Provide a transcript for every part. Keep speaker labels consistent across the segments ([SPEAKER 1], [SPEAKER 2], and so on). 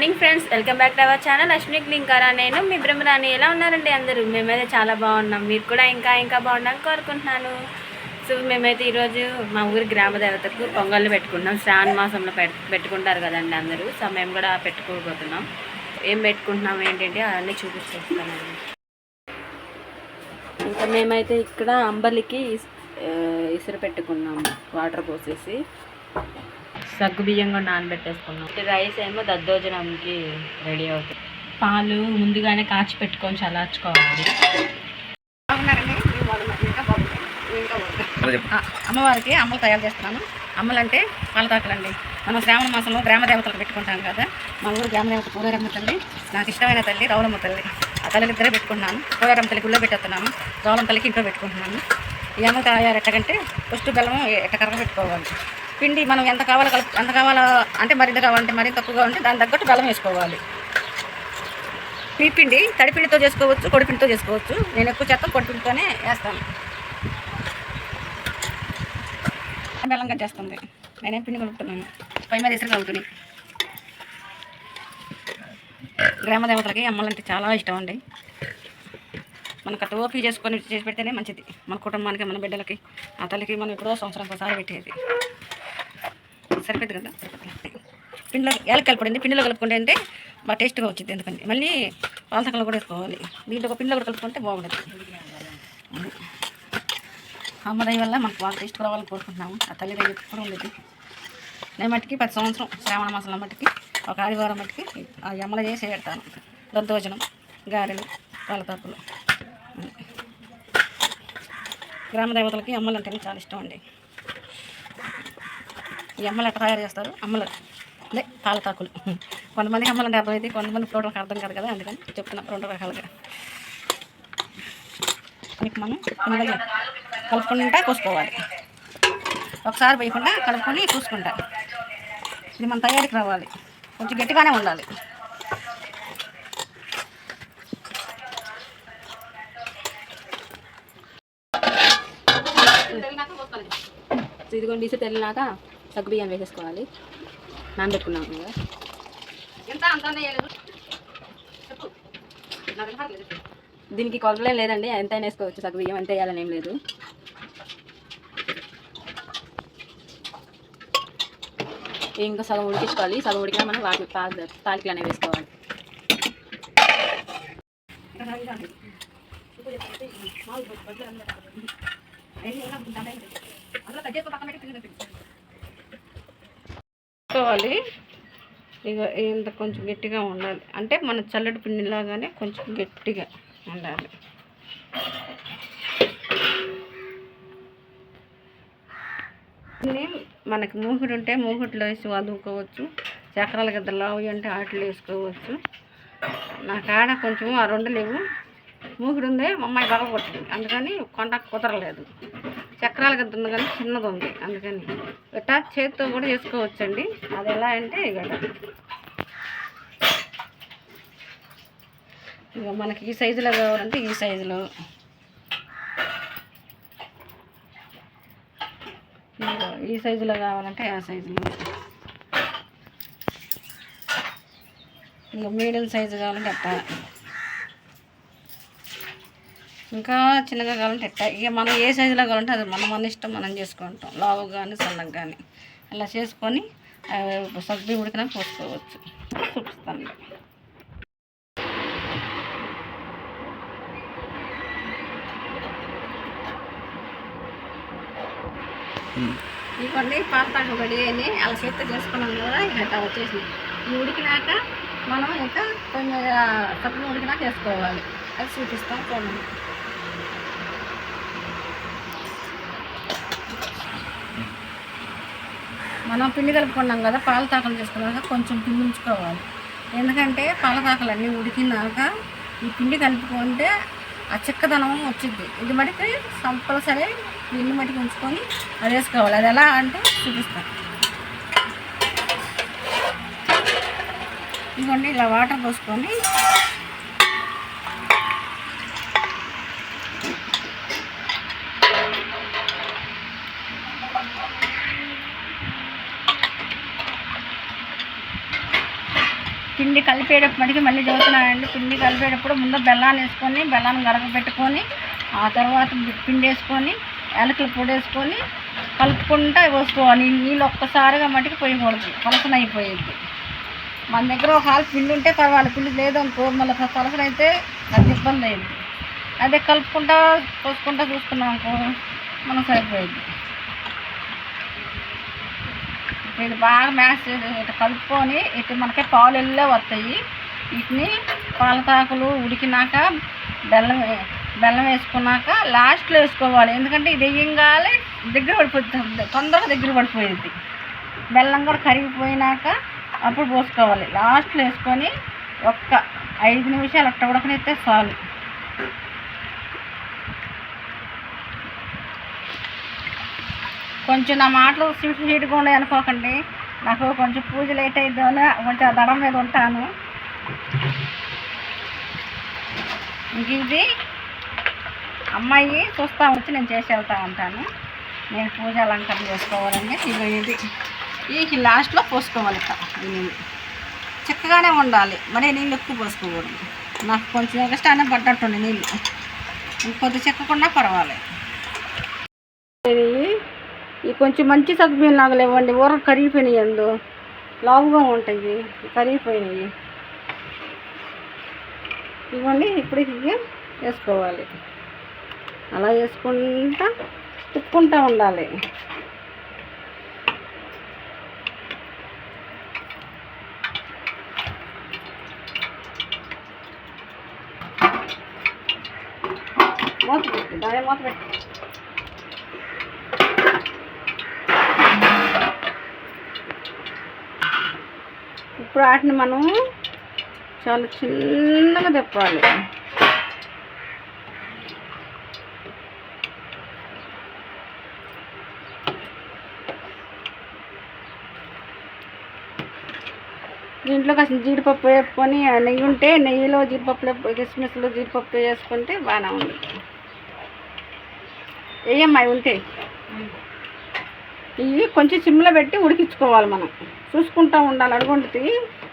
[SPEAKER 1] Morning friends welcome back to our channel. Ashwini లింకారా నేను. మీ బ్రహ్మరాణి ఎలా ఉన్నారండి అందరూ? మేమైతే చాలా బాగున్నాం. మీరు కూడా ఇంకా ఇంకా బాగుండాలని కోరుకుంటున్నాను. సో మేమైతే ఈరోజు మా ఊరి గ్రామ దేవతకు పొంగళ్ళు పెట్టుకున్నాం. శ్రావణ మాసంలో పెట్టుకుంటారు కదండి అందరూ. సో మేము కూడా పెట్టుకోబోతున్నాం. ఏం పెట్టుకుంటున్నాం ఏంటంటే అవన్నీ చూపించేస్తానండి. ఇంకా మేమైతే ఇక్కడ అంబలికి ఇసురు పెట్టుకున్నాము వాటర్ పోసేసి. సగ్గు బియ్యం కూడా నానబెట్టేసుకున్నాం. రైస్ ఏమో దద్దోజనంకి రెడీ అవుతుంది. పాలు ముందుగానే కాచి పెట్టుకొని చల్లార్చుకోవాలి.
[SPEAKER 2] అమ్మవారికి అమ్మలు తయారు చేస్తున్నాను. అమ్మలు అంటే పాలతాకలండి. మనం శ్రావణ మాసంలో గ్రామ దేవతలకు పెట్టుకుంటాం కదా. మా ఊరు గ్రామ దేవత పూరేరమ్మ తల్లి నాకు ఇష్టమైన తల్లి రౌలమ్మ తల్లి. ఆ తల్లిని ఇద్దరే పెట్టుకుంటున్నాను. పూరేరమ్మ తల్లి గుళ్ళో పెట్టేస్తున్నాను. రౌలమ్మ తల్లికి ఇంట్లో పెట్టుకుంటున్నాను. ఈ అమ్మ తయారు ఎట్టకంటే ఫస్ట్ బెల్లం ఎట్టకరగా పెట్టుకోవాలి. పిండి మనం ఎంత కావాలో కలుపు ఎంత కావాలో అంటే మరింత కావాలంటే మరింత తక్కువగా ఉంటే దాని తగ్గట్టు బెల్లం వేసుకోవాలి. ఈ పిండి తడిపిండితో చేసుకోవచ్చు కొడిపిండితో చేసుకోవచ్చు. నేను ఎక్కువ శాతం కొడిపిండితోనే వేస్తాను. బెల్లం కట్టేస్తుంది నేనేం పిండి కలుపుతున్నాను? పై మీద ఇసురు కలుపుతుంది గ్రామ దేవతలకి అమ్మాలంటే చాలా ఇష్టం అండి. మనం కట్ట ఓపిక చేసుకొని చేసి పెడితేనే మంచిది. మన కుటుంబానికి మన బిడ్డలకి ఆ తల్లికి మనం ఎప్పుడో సంవత్సరానికి ఒకసారి పెట్టేది. సరిపోద్ది కదా? పిండిలో ఎలా కలుపుకుంది పిండిలో కలుపుకుంటే అంటే బాగా టేస్ట్గా వచ్చింది ఎందుకంటే మళ్ళీ పాలసకలు కూడా వేసుకోవాలి. దీంట్లో ఒక పిండిలో కూడా కలుపుకుంటే బాగుండదు. అమ్మదయ్య వల్ల మనకు బాగా టేస్ట్ రావాలని కోరుకుంటున్నాము. ఆ తల్లి దగ్గర ఎప్పుడు ఉండేది. నేను మట్టికి ప్రతి సంవత్సరం శ్రావణ మాసంలో మట్టికి ఒక ఆదివారం మట్టికి ఆ అమ్మల చేసి పెడతాను దద్దోజనం గారెలు పాలతాకులు గ్రామ దేవతలకి అమ్మలు అంటేనే చాలా ఇష్టం అండి. ఈ అమ్మలు ఎట్లా తయారు చేస్తారు? అమ్మలు. అదే పాలకాకులు కొంతమంది అమ్మలు అంటే అర్థమైతే కొంతమంది ఫ్లోటర్కి అర్థం కాదు కదా అందుకని చెప్తున్నా రెండు రకాలుగా. మీకు మనం కలుపుకుంటా కోసుకోవాలి. ఒకసారి వేయకుండా కలుపుకొని చూసుకుంటా ఇది మన తయారీకి రావాలి. కొంచెం గట్టిగానే ఉండాలి.
[SPEAKER 1] ఇదిగోండి తెలియనాక సగ్గు బియ్యం వేసేసుకోవాలి. నానబెట్టుకున్నాం కదా. దీనికి కొలతలేం లేదండి. ఎంతైనా వేసుకోవచ్చు. సగ్గు బియ్యం ఎంత వేయాలని ఏం లేదు. ఇంకా సగం ఉడికించుకోవాలి. సగం ఉడికినా మనం వాటి తాలికలు అనేవి వేసుకోవాలి.
[SPEAKER 2] ఇక ఇంత కొంచెం గట్టిగా ఉండాలి. అంటే మన చల్లటి పిండిలాగానే కొంచెం గట్టిగా ఉండాలి. మనకి మూకుడు ఉంటే మూకుడులో వేసి వదువుకోవచ్చు చక్రాల గద్ద లావు అంటే ఆటలు వేసుకోవచ్చు. నా కాడ కొంచెం ఆ రెండు లేవు. మూగుడు ఉందే అమ్మాయి బాగా కొట్టింది. అందుకని కొండ కుదరలేదు. చక్రాల గద్ద ఉంది కానీ చిన్నది ఉంది. అందుకని ఇట్టా చేతితో కూడా చేసుకోవచ్చండి. అది ఎలా అంటే ఇక ఇక మనకి ఈ సైజులో కావాలంటే ఈ సైజులో. ఈ సైజులో కావాలంటే ఆ సైజులో. ఇంకా మీడియం సైజు కావాలంటే అట్టా. ఇంకా చిన్నగా కావాలంటే ఎట్ట? ఇక మనం ఏ సైజులో కావాలంటే అది మన మన ఇష్టం మనం చేసుకుంటాం. లావు కానీ సన్నగా కానీ అలా చేసుకొని సగ్గు ఉడికినా పోసుకోవచ్చు. చూపిస్తాను. ఇవన్నీ పాలతాకు పడిని అని అలా చేత చేసుకున్నాం కదా ఇక అట్లా వచ్చేసింది. ఈ ఉడికినాక మనం ఇంకా కొంచెం తప్పులు ఉడికినాక వేసుకోవాలి. అది చూపిస్తాం చూడండి. మనం పిండి కలుపుకున్నాం కదా పాల తాకలు చేసుకున్నాక కొంచెం పిండి ఉంచుకోవాలి. ఎందుకంటే పాలతాకలు అన్నీ ఉడికినాక ఈ పిండి కలుపుకుంటే ఆ చిక్కదనం వచ్చింది ఇది మటుకు కంపల్సరీ పిండి మటుకు ఉంచుకొని అది వేసుకోవాలి. అది ఎలా అంటే చూపిస్తాను ఇదిగోండి ఇలా వాటర్ పోసుకొని పిండి కలిపేటప్పటికి మళ్ళీ చదువుతున్నానండి. పిండి కలిపేటప్పుడు ముందు బెల్లాన్ని వేసుకొని బెల్లాన్ని గడగపెట్టుకొని ఆ తర్వాత పిండి వేసుకొని యాలకుల పొడి వేసుకొని కలుపుకుంటా పోసుకోవాలి నీళ్ళు ఒక్కసారిగా మటుకు పోయకూడదు. పలసన అయిపోయింది. మన దగ్గర ఒక హాల్ పిండి ఉంటే పర్వాలేదు. పిండి లేదనుకో మళ్ళీ పలసన అయితే అది ఇబ్బంది అయింది అదే కలుపుకుంటా పోసుకుంటా చూసుకున్నాం అనుకో మనం సరిపోయింది. ఇది బాగా మ్యాష్ ఇటు కలుపుకొని ఇటు మనకి పాలు ఎల్లో వస్తాయి. వీటిని పాలతాకులు ఉడికినాక బెల్లం బెల్లం వేసుకున్నాక లాస్ట్లో వేసుకోవాలి. ఎందుకంటే ఇది వేయంగానే దగ్గర పడిపోతుంది తొందరగా దగ్గర పడిపోయింది. బెల్లం కూడా కరిగిపోయినాక అప్పుడు పోసుకోవాలి. లాస్ట్లో వేసుకొని ఒక్క ఐదు నిమిషాలు అట్ట ఉడకనైతే చాలు. కొంచెం నా మాటలు స్వీట్ స్వీట్గా ఉన్నాయి అనుకోకండి. నాకు కొంచెం పూజ లేట్ అయిద్దామని కొంచెం ఆ దడం మీద ఉంటాను. ఇంక ఇది అమ్మాయి చూస్తా వచ్చి నేను చేసి వెళ్తా ఉంటాను. నేను పూజ అలంకరణ చేసుకోవాలండి. ఇగో ఇది. ఈ లాస్ట్లో పోసుకోవాలి ఇక చక్కగానే నీళ్ళు. ఉండాలి. మరి నీళ్ళు ఎక్కువ పోసుకోకూడదు. నాకు కొంచెం ఎగస్ట్రానే పడ్డట్టుండి నీళ్ళు. ఇంకొద్ది చెక్కకుండా పర్వాలేదు. ఈ కొంచెం మంచి సగ్గుబియ్యం లాగా ఇవ్వండి ఊర కరిగిపోయినాయి ఎందు. లావుగా ఉంటాయి. కరిగిపోయినాయి. ఇవ్వండి ఇప్పటికి వేసుకోవాలి. అలా వేసుకుంటా తిప్పుకుంటా ఉండాలి. మూత పెట్టి దాని మూత పెట్టి. ఇప్పుడు వాటిని మనం చాలా చిన్నగా తిప్పాలి. దీంట్లో కాస్త జీడిపప్పు వేసుకొని నెయ్యి ఉంటే నెయ్యిలో జీడిపప్పులో కిస్మిస్లో జీడిపప్పు వేసుకుంటే బాగానే ఉంది. వేయమ్మా ఉంటే. ఇవి కొంచెం సిమ్లో పెట్టి ఉడికించుకోవాలి మనం. చూసుకుంటూ ఉండాలి. అడుగుంటుంది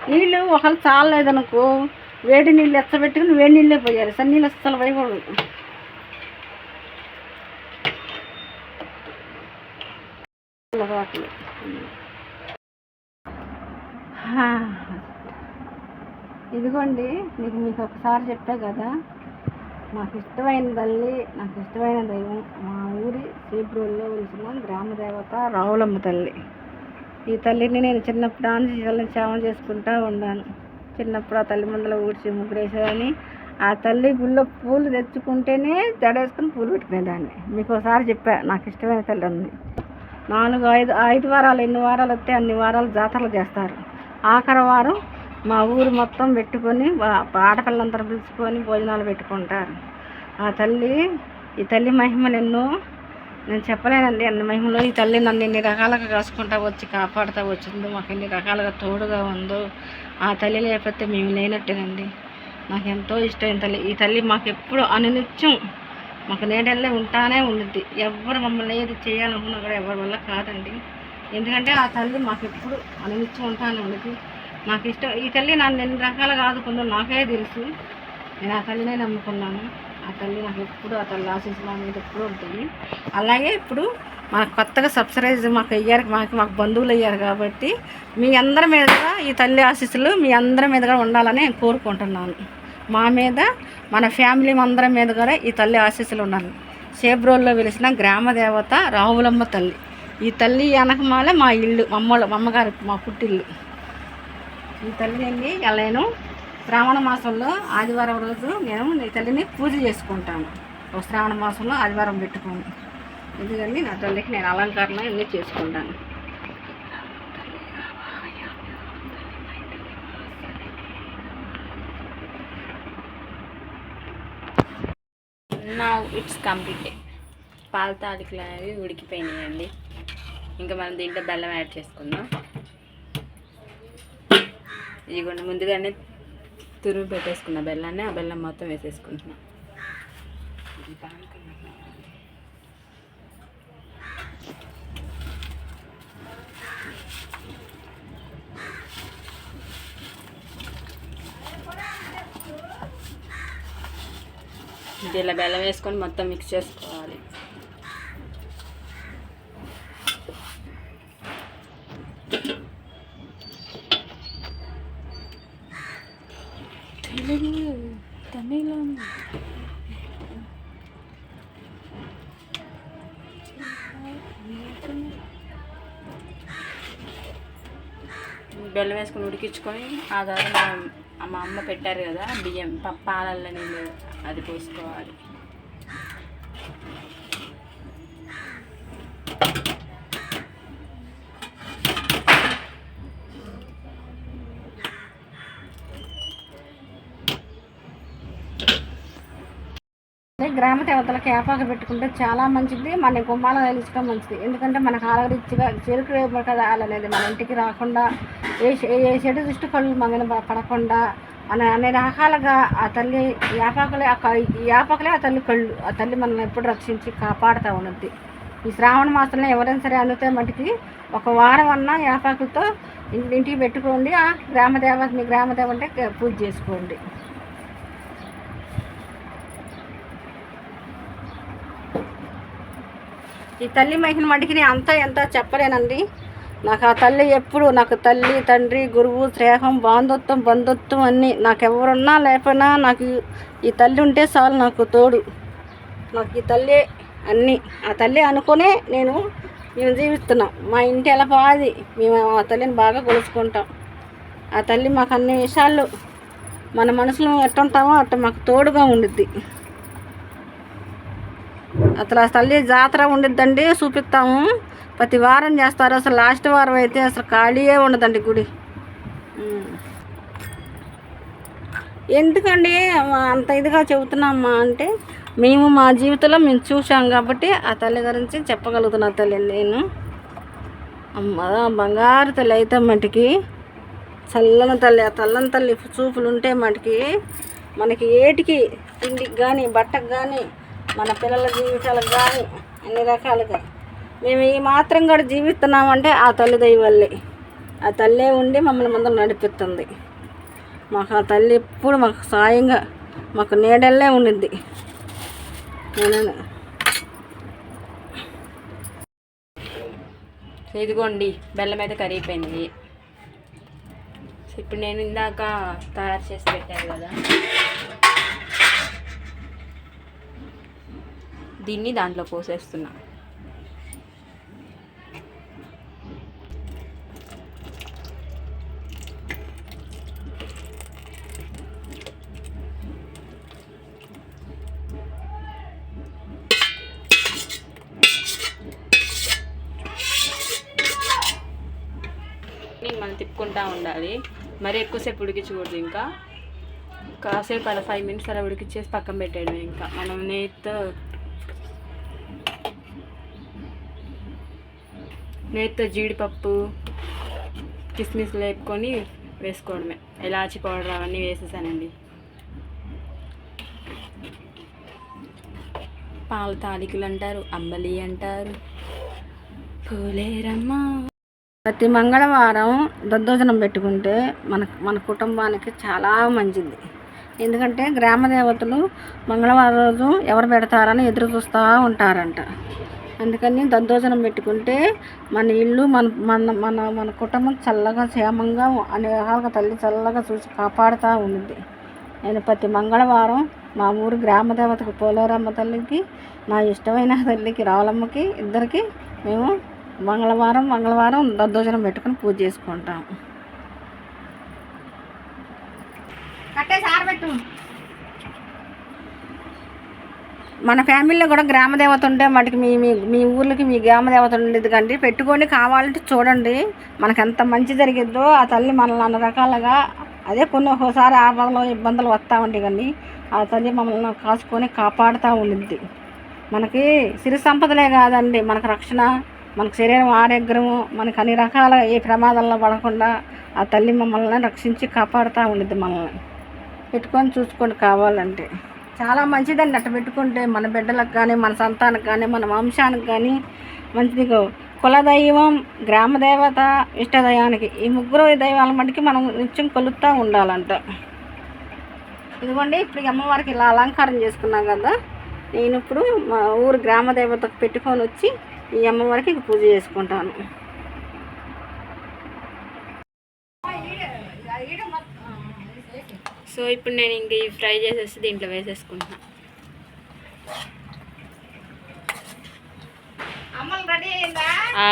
[SPEAKER 2] నీళ్ళు ఒకళ్ళు చాలలేదనుకో వేడి నీళ్ళు ఎచ్చబెట్టుకుని వేడి నీళ్ళే పోయాలి. సన్ని నీళ్ళు అస్సలు పోయకూడదు. ఇదిగోండి మీకు మీకు ఒకసారి చెప్పా కదా. నాకు ఇష్టమైన తల్లి నాకు ఇష్టమైన దైవం మా ఊరి సీబ్రోల్లో వెలిసిన గ్రామ దేవత రావులమ్మ తల్లి. ఈ తల్లిని నేను చిన్నప్పుడు నుంచి సేవ చేసుకుంటూ ఉన్నాను చిన్నప్పుడు ఆ తల్లి ముందర ఊడ్చి ముగ్గురేసేదాన్ని. ఆ తల్లి గుళ్ళో పూలు తెచ్చుకుంటేనే జడేసుకుని పూలు పెట్టుకునేదాన్ని. మీకు ఒకసారి చెప్పా నాకు ఇష్టమైన తల్లి ఉంది. నాలుగు ఐదు ఐదు వారాలు ఎన్ని వారాలు వస్తే అన్ని వారాలు జాతరలు చేస్తారు. ఆఖరి వారం మా ఊరు మొత్తం పెట్టుకొని ఆడపిల్లందరూ పిలుచుకొని భోజనాలు పెట్టుకుంటారు. ఆ తల్లి ఈ తల్లి మహిమలు ఎన్నో నేను చెప్పలేనండి అన్ని మహిమలో. ఈ తల్లి నన్ను ఎన్ని రకాలుగా కాసుకుంటా వచ్చి కాపాడుతూ వచ్చిందో మాకు ఎన్ని రకాలుగా తోడుగా ఉందో ఆ తల్లి లేకపోతే మేము లేనట్టేనండి. నాకు ఎంతో ఇష్టమైన తల్లి. ఈ తల్లి మాకు ఎప్పుడు అనునిత్యం మాకు నేడల్లే ఉంటానే ఉండిద్ది ఎవరు మమ్మల్ని ఏది చేయాలనుకున్నా కూడా ఎవరి వల్ల కాదండి. ఎందుకంటే ఆ తల్లి మాకు ఎప్పుడు అనునిత్యం ఉంటానే ఉండిద్ది నాకు ఇష్టం ఈ తల్లి నన్ను ఎన్ని రకాలుగా ఆదుకుందో నాకే తెలుసు. నేను ఆ తల్లినే నమ్ముకున్నాను. ఆ తల్లి నాకు ఎప్పుడు ఆ తల్లి ఆశీస్సులు అనేది మీద ఎప్పుడు ఉంటుంది అలాగే ఇప్పుడు మాకు కొత్తగా సబ్సిడైజ్ మాకు అయ్యారు. మాకు మాకు బంధువులు అయ్యారు కాబట్టి మీ అందరి మీద కూడా ఈ తల్లి ఆశీస్సులు మీ అందరి మీద కూడా ఉండాలని నేను కోరుకుంటున్నాను. మా మీద మన ఫ్యామిలీ అందరి మీద కూడా ఈ తల్లి ఆశీస్సులు ఉండాలి. సేబ్రోల్లో వెలిసిన గ్రామ దేవత రావులమ్మ తల్లి. ఈ తల్లి వెనకమాలే మా ఇల్లు మా అమ్మ మా పుట్టిల్లు. ఈ తల్లిని నేను శ్రావణ మాసంలో ఆదివారం రోజు నేను ఈ తల్లిని పూజ చేసుకుంటాను. ఒక శ్రావణ మాసంలో ఆదివారం పెట్టుకోను. ఎందుకంటే నా తల్లికి నేను అలంకరణ అన్నీ చేసుకుంటాను.
[SPEAKER 1] నా ఇట్స్ కంప్లీటెడ్ పాల తాలికలు అనేవి ఉడికిపోయినాయండి. ఇంకా మనం దీంట్లో బెల్లం యాడ్ చేసుకుందాం. ఇదిగోండి ముందుగానే తురుము పెట్టేసుకున్న బెల్లాన్ని ఆ బెల్లం మొత్తం వేసేసుకుంటున్నాం. ఇలా బెల్లం వేసుకొని మొత్తం మిక్స్ చేసుకోవాలి. బెల్లం వేసుకుని ఉడికించుకొని ఆ తర్వాత మా అమ్మ పెట్టారు కదా బియ్యం ప- పాలల్లో నీళ్ళు అది పోసుకోవాలి.
[SPEAKER 2] గ్రామ దేవతలకు ఏపాక పెట్టుకుంటే చాలా మంచిది మన గుమ్మాల తెలుసుకో మంచిది. ఎందుకంటే మనకు ఆలరిచ్చిగా చెరుకు రేపకదాలు అనేది మన ఇంటికి రాకుండా ఏ ఏ చెడు దృష్టి కళ్ళు మన మీద పడకుండా మన అన్ని రకాలుగా ఆ తల్లి యాపాకలే ఆ క- యాపాకలే ఆ తల్లి కళ్ళు ఆ తల్లి మనల్ని ఎప్పుడు రక్షించి కాపాడుతూ ఉన్నది. ఈ శ్రావణ మాసంలో ఎవరైనా సరే అందుతే మటుకి ఒక వారం అన్నా యాపాకులతో ఇంటికి పెట్టుకోండి. ఆ గ్రామదేవత మీ గ్రామ దేవత పూజ చేసుకోండి. ఈ తల్లి మహిమ మటుకి నేను అంతా ఎంత చెప్పలేనండి. నాకు ఆ తల్లి ఎప్పుడు నాకు తల్లి తండ్రి గురువు స్నేహం బాంధత్వం బంధుత్వం అన్నీ నాకు ఎవరున్నా లేకపోయినా నాకు ఈ- తల్లి ఉంటే చాలు నాకు తోడు. నాకు ఈ తల్లి అన్నీ ఆ తల్లి అనుకునే నేను మేము జీవిస్తున్నాం. మా ఇంటి ఎలా బాది మేము ఆ తల్లిని బాగా కొలుచుకుంటాం. ఆ తల్లి మాకు అన్ని విషయాలు మన మనసులో ఎట్టుంటామో అట్ట మాకు తోడుగా ఉండుద్ది. అసలు తల్లి జాతర ఉండిద్దండి చూపిస్తాము. ప్రతి వారం చేస్తారు. అసలు లాస్ట్ వారం అయితే అసలు ఖాళీయే ఉండదండి గుడి. ఎందుకండి అంత ఇదిగా చెబుతున్నామా అంటే మేము మా జీవితంలో మేము చూసాం కాబట్టి ఆ తల్లి గురించి చెప్పగలుగుతున్నా తల్లి నేను. అమ్మ బంగారు తల్లి అయితే మటుకి చల్లని తల్లి ఆ చల్లని తల్లి చూపులు ఉంటే మటుకి మనకి ఏటికి తిండికి కానీ బట్టకు కానీ మన పిల్లల జీవితాలకు కానీ అన్ని రకాలుగా. మేము ఈ మాత్రం కూడా జీవిస్తున్నామంటే ఆ తల్లి దయ ఆ తల్లే ఉండి మమ్మల్ని ముందు నడిపిస్తుంది. మాకు ఆ తల్లి ఎప్పుడు మాకు సాయంగా మాకు నీడల్లే ఉండింది నేను
[SPEAKER 1] ఇదిగోండి బెల్లం అయితే కరిగిపోయింది. ఇప్పుడు నేను ఇందాక తయారు చేసి పెట్టాను కదా. దీన్ని దాంట్లో పోసేస్తున్నా. మనం తిప్పుకుంటా ఉండాలి. మరి ఎక్కువసేపు ఉడికించకూడదు ఇంకా. కాసేపు అలా ఫైవ్ మినిట్స్ అలా ఉడికిచ్చేసి పక్కన పెట్టాడు ఇంకా. మనం నేత్ నేతితో జీడిపప్పు కిస్మిస్ లేపుకొని వేసుకోవడమే. ఎలాచి పౌడర్ అవన్నీ వేసేసానండి. పాల తాలికలు అంటారు అంబలి అంటారు. పోలేరమ్మా.
[SPEAKER 2] ప్రతి మంగళవారం దద్దోజనం పెట్టుకుంటే మన మన కుటుంబానికి చాలా మంచిది. ఎందుకంటే గ్రామ దేవతలు మంగళవారం రోజు ఎవరు పెడతారని ఎదురు చూస్తూ ఉంటారంట. అందుకని దద్దోజనం పెట్టుకుంటే మన ఇల్లు మన మన మన మన కుటుంబం చల్లగా క్షేమంగా అనే రకాలుగా తల్లి చల్లగా చూసి కాపాడుతూ ఉంది నేను ప్రతి మంగళవారం మా ఊరు గ్రామ దేవతకు పోలేరమ్మ తల్లికి నా ఇష్టమైన తల్లికి రావులమ్మకి ఇద్దరికి మేము మంగళవారం మంగళవారం దద్దోజనం పెట్టుకొని పూజ చేసుకుంటాం. మన ఫ్యామిలీలో కూడా గ్రామ దేవత ఉంటే మటుకు మీ మీ మీ ఊర్లకి మీ గ్రామ దేవత ఉండేది కండి. పెట్టుకొని కావాలంటే చూడండి మనకు ఎంత మంచి జరిగిద్దో ఆ తల్లి మనల్ని అన్ని రకాలుగా అదే కొన్ని ఒక్కోసారి ఆపదలు ఇబ్బందులు వస్తూ ఉంటాయి కానీ ఆ తల్లి మమ్మల్ని కాసుకొని కాపాడుతూ ఉండిద్ది. మనకి సిరి సంపదలే కాదండి. మనకు రక్షణ మనకు శరీరం ఆరోగ్యము మనకు అన్ని రకాల ఏ ప్రమాదంలో పడకుండా ఆ తల్లి మమ్మల్ని రక్షించి కాపాడుతూ ఉండిద్ది మనల్ని. పెట్టుకొని చూసుకోండి కావాలంటే. చాలా మంచిదండి అట్ట పెట్టుకుంటే మన బిడ్డలకు కానీ మన సంతానం కానీ మన వంశానికి కానీ మంచిది. కులదైవం గ్రామదేవత ఇష్టదైవానికి ఈ ముగ్గురు దైవాల మటుకి మనం నిత్యం కొలుస్తూ ఉండాలంట. ఇదిగోండి ఇప్పుడు ఈ అమ్మవారికి ఇలా అలంకారం చేసుకున్నాం కదా. నేను ఇప్పుడు మా ఊరు గ్రామ దేవతకు పెట్టుకొని వచ్చి ఈ అమ్మవారికి పూజ చేసుకుంటాను.
[SPEAKER 1] సో ఇప్పుడు నేను ఇంక ఈ ఫ్రై చేసేసి దీంట్లో వేసేసుకుంటున్నా.
[SPEAKER 2] అమ్మలు రెడీ అయిందా
[SPEAKER 1] ఆ,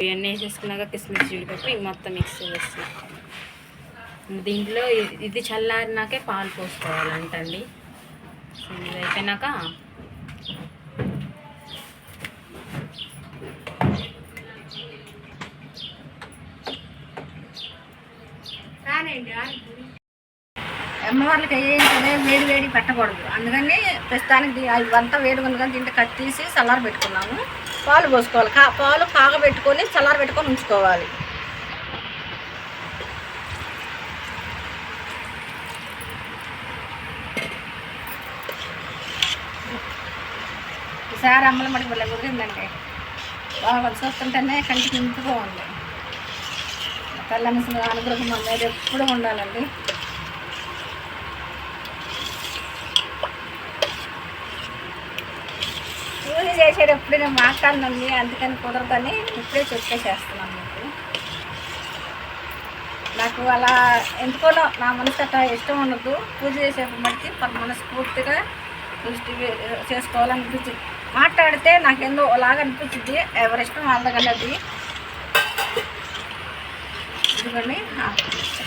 [SPEAKER 1] ఇవన్నీ వేసేసుకున్నాక కిస్మిస్ జీడిపప్పు ఇవి మొత్తం మిక్స్ చేసేసి దీంట్లో ఇది చల్లారినాకే పాలు పోసుకోవాలంటండి. సో ఇది అయిపోయినాక
[SPEAKER 2] అమ్మవార్లకి ఏంటంటే వేడి వేడి పెట్టకూడదు. అందుకని ప్రస్తుతానికి అంతా ఇవంతా వేడి ఉంది కానీ దీంట్లో కట్ తీసి చల్లార పెట్టుకున్నాము పాలు పోసుకోవాలి. కా పాలు కాగబెట్టుకొని చల్లార పెట్టుకొని ఉంచుకోవాలి. ఒకసారి అమ్మల మడికి వెళ్ళ కుదిరిందండి. బాగా చూస్తుంటేనే కంటికి నింపుగా ఉంది తల్లమ్మ అనుగ్రహం అనేది మీద ఎప్పుడు ఉండాలండి. పూజ చేసేటప్పుడు నేను మాట్లాడినండి అందుకని కుదరదని ఇప్పుడే చెప్పేసేస్తున్నాను మీకు. నాకు అలా ఎందుకోనో నా మనసు అట్లా ఇష్టం ఉండదు. పూజ చేసేటప్పుడు మటుకి మనస్ఫూర్తిగా దృష్టి చేసుకోవాలనిపించింది మాట్లాడితే నాకు ఎందో అలాగా అనిపించింది ఎవరి ఇష్టం వాళ్ళదగలది ఎందుకండి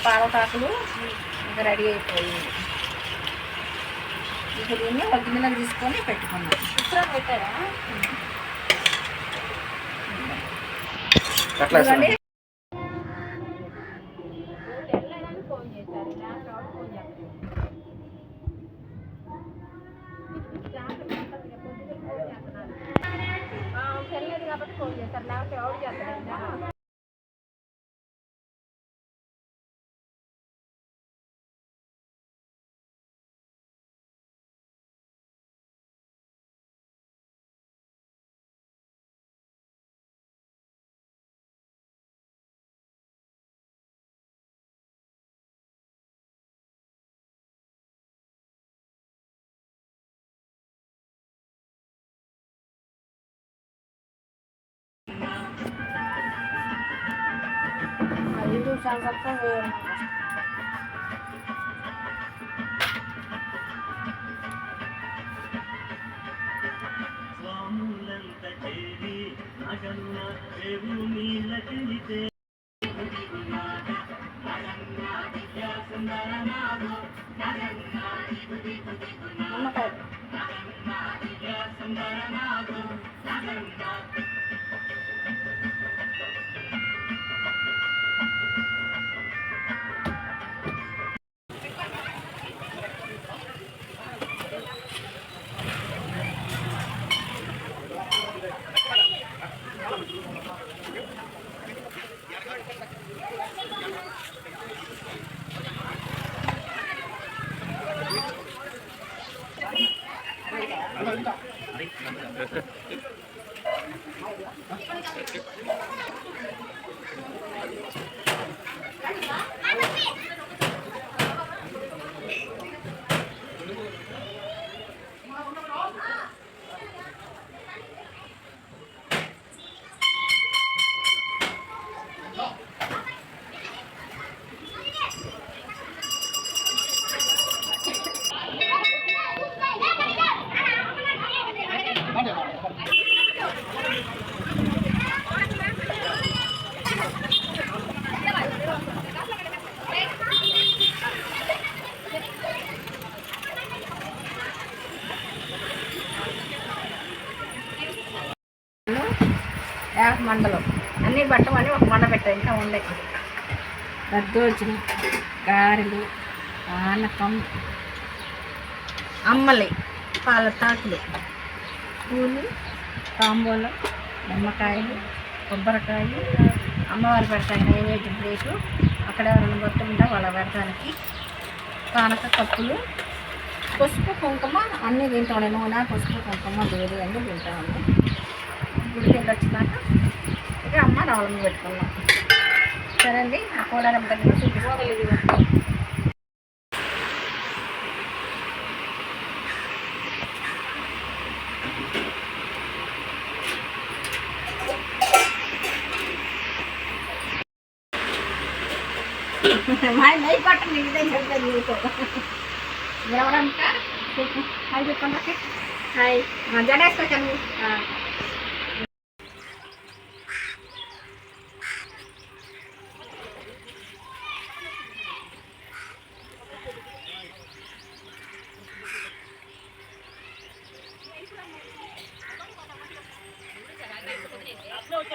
[SPEAKER 2] పాలతాకులు ఇంకా రెడీ అయిపోయింది. ఇక దీన్ని ఒక గిన్నెలకు తీసుకొని పెట్టుకున్నాం
[SPEAKER 1] పెట్టారా?
[SPEAKER 2] ఇదిగోండి ఐదు సంవత్సరం
[SPEAKER 3] స్వాములంత చేరి నగన్న Thank
[SPEAKER 2] you. యాభ మండలు. అన్నీ పట్టమని ఒక మండ పెట్టాయి ఇంకా ఉండే. దద్దోజనం గారెలు పానకం. అమ్మలి పాల తాకులు. పూలు తాంబూలం నిమ్మకాయలు కొబ్బరికాయలు. అమ్మవారి పెడతాయి నైవేద్యం ప్లేటు. అక్కడ ఎవరైనా ఉంటే వాళ్ళ పెడతానికి. పానక కప్పులు. పసుపు కుంకుమ అన్నీ తింటాం నూనె. పసుపు కుంకుమ వేడి అన్నీ తింటామండి గుడికి వెళ్ళి వచ్చినాక ఇక అమ్మ రావడం పెట్టుకున్నాం. సరే అండి ఆ కోడారం దగ్గర చూపిస్తాం మా నెయ్యి పట్టండి ఇదే చెప్తాను నీతో ఎవరంట? హాయ్ చెప్పండి.
[SPEAKER 1] హాయ్.
[SPEAKER 2] జడేసుకోకండి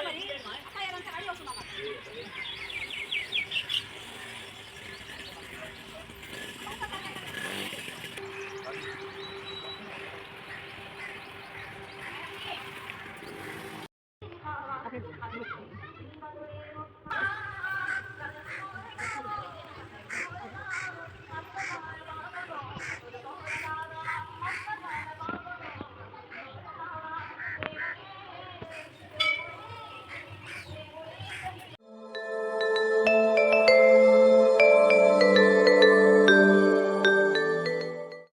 [SPEAKER 2] ಮಾಡಿ ಅಪ್ಪ ಯಾರು ಅಂತ ಗಾಡಿ ಓಸು ಮಾಮ